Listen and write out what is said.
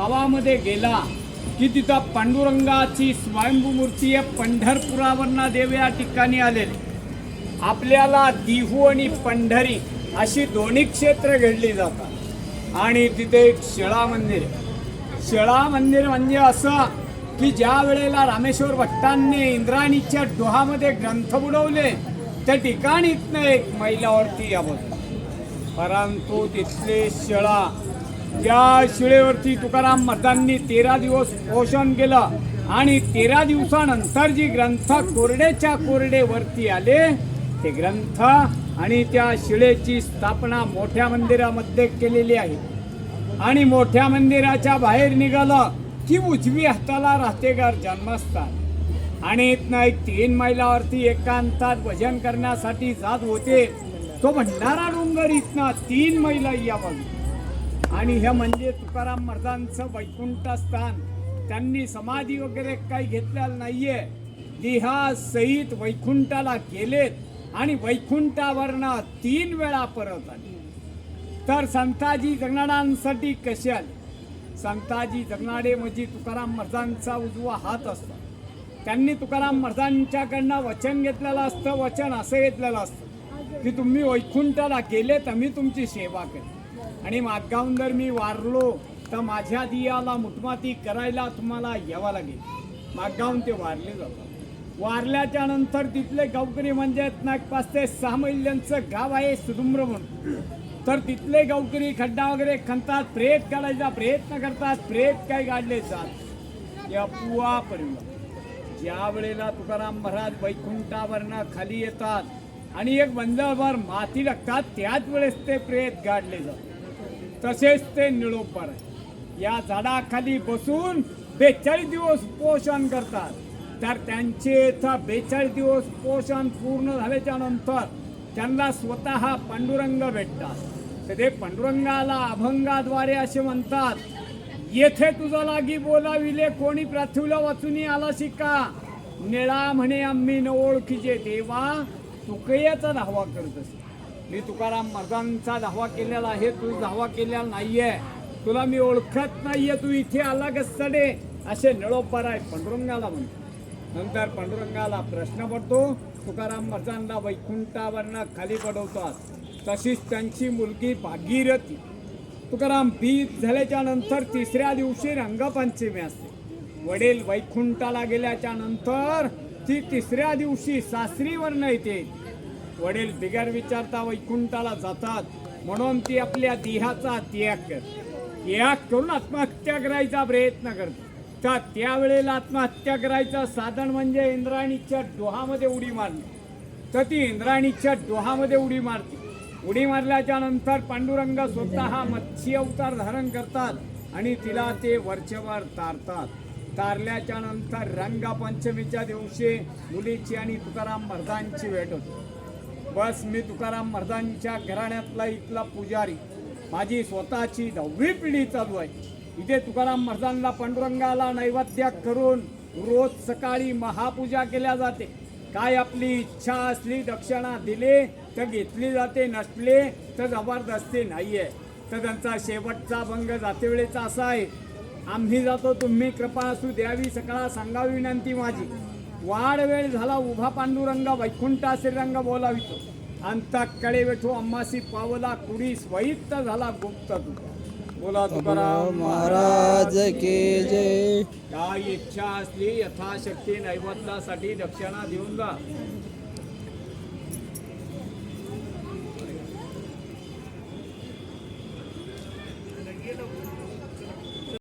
गावामध्ये गेला की तिथं पांडुरंगाची स्वयंभू मूर्ती आहे पंढरपुरावरना देव या ठिकाणी आलेले. आपल्याला दिहू आणि पंढरी अशी दोन्ही क्षेत्र घडली जातात. आणि तिथे एक शिळा मंदिर शिळा मंदिर म्हणजे असं की ज्या वेळेला रामेश्वर भट्टांनी इंद्राणीच्या डोहामध्ये ग्रंथ बुडवले त्या ठिकाणीतनं एक महिलावरती यावं परंतु तिथले शिळा त्या शिळेवरती तुकाराम मतांनी तेरा दिवस पोषण केलं आणि तेरा दिवसानंतर जी ग्रंथ कोरडेच्या कोरडे वरती आले ते ग्रंथ आणि त्या शिळेची स्थापना मोठ्या मंदिरामध्ये केलेली आहे. आणि मोठ्या मंदिराच्या बाहेर निघालं की उजवी हाताला राहतेगार जन्मस्थान. आणि इथनं एक तीन मैलावरती एकांतात भजन करण्यासाठी जात होते तो भंडारा डोंगर इथनं तीन मैला या बाजू आणि हे म्हणजे तुकाराम महाराजांचं वैकुंठ स्थान त्यांनी समाधी वगैरे काही घेतलेलं नाहीये. देहा सहित वैकुंठाला गेलेत आणि वैकुंठावरनं तीन वेळा परत आले. तर संताजी जगणाऱ्यांसाठी कसे आले? संताजी जगनाडे म्हणजे तुकाराम महाराजांचा उजवा हात असतो. त्यांनी तुकाराम महाराजांच्याकडनं वचन घेतलेलं असतं वचन असं घेतलेलं असतं की तुम्ही वैकुंठाला गेले तर मी तुमची सेवा करेन आणि मागाहून जर मी वारलो तर माझ्या दियाला मुठमाती करायला तुम्हाला यावं लागेल. मागाहून ते वारले जातात. वारल्याच्या नंतर तिथले गावकरी म्हणजे नागपास ते सहा महिल्यांचं गाव आहे सुदुम्र म्हणून. तर तिथले गावकरी खड्डा वगैरे खणतात प्रेत काढायचा प्रयत्न करतात प्रेत काय काढले जात या पुवा परिवार. ज्या वेळेला तुकाराम महाराज वैकुंठावरनं खाली येतात आणि एक बंदभर माती लागतात त्याच वेळेस ते प्रेत गाडले जातात. तसेच ते निळोपर आहे. या झाडाखाली बसून बेचाळीस दिवस पोषण करतात. तर त्यांचे इथं बेचाळीस दिवस पोषण पूर्ण झाल्याच्यानंतर त्यांना स्वतः पांडुरंग भेटतात. तर ते पांडुरंगाला अभंगाद्वारे असे म्हणतात येथे तुझा लागी बोलाविले कोणी पृथ्वीला वाचून आला शिका. निळा म्हणे आम्ही न ओळखीचे देवा तुकयाचा धावा करत असे. मी तुकाराम महाराजांचा धावा केलेला आहे तू धावा केलेला नाहीये. तुला मी ओळखत नाहीये तू इथे आला कसडे असे निळोपर आहे पांडुरंगाला म्हणतो. नंतर पांडुरंगाला प्रश्न पडतो तुकाराम महाराजांना वैकुंठावरनं खाली पडवतात. तशीच त्यांची मुलगी भागीरथी. तुकाराम बीज झाल्याच्यानंतर तिसऱ्या दिवशी रंगपंचमी असते. वडील वैकुंठाला गेल्याच्यानंतर ती तिसऱ्या दिवशी सासरीवरनं येते. वडील बिगर विचारता वैकुंठाला जातात. म्हणून ती आपल्या देहाचा त्याग करते. त्याग करून आत्महत्या करायचा प्रयत्न करते. तर त्यावेळेला आत्महत्या करायचं साधन म्हणजे इंद्राणीच्या डोहामध्ये उडी मारणे. तर ती इंद्राणीच्या डोहामध्ये उडी मारते. उडी मारल्याच्या नंतर पांडुरंग स्वतः मत्स्य अवतार धारण करतात आणि तिला ते वरचेवर तारतात. तारल्याच्या नंतर रंगपंचमीच्या दिवशी मुलीची आणि तुकाराम मर्दांची भेट होते. बस मी तुकाराम महाराजांच्या घराण्यातला इथला पुजारी. माझी स्वतःची दहावी पिढी चालू आहे. इथे तुकाराम महाराजांना पांडुरंगाला नैवेद्य करून रोज सकाळी महापूजा केल्या जाते. काय आपली इच्छा असली दक्षिणा दिले तर घेतली जाते नसले तर जबरदस्ती नाही आहे तर त्यांचा शेवटचा भंग जातेवेळेचा असा आहे. आम्ही जातो तुम्ही कृपा असू द्यावी सकाळ सांगावी विनंती माझी. वाढ वेळ झाला उभा पांडुरंग वैकुंठ श्रीरंग बोलावितो. अंताकडे वेठो अम्मासी पावला कुडी स्वैत झाला गुप्त बोला तुकाराम. महाराज की जय. काय इच्छा असली यथाशक्ती नैवेद्यासाठी दक्षिणा देऊन जा.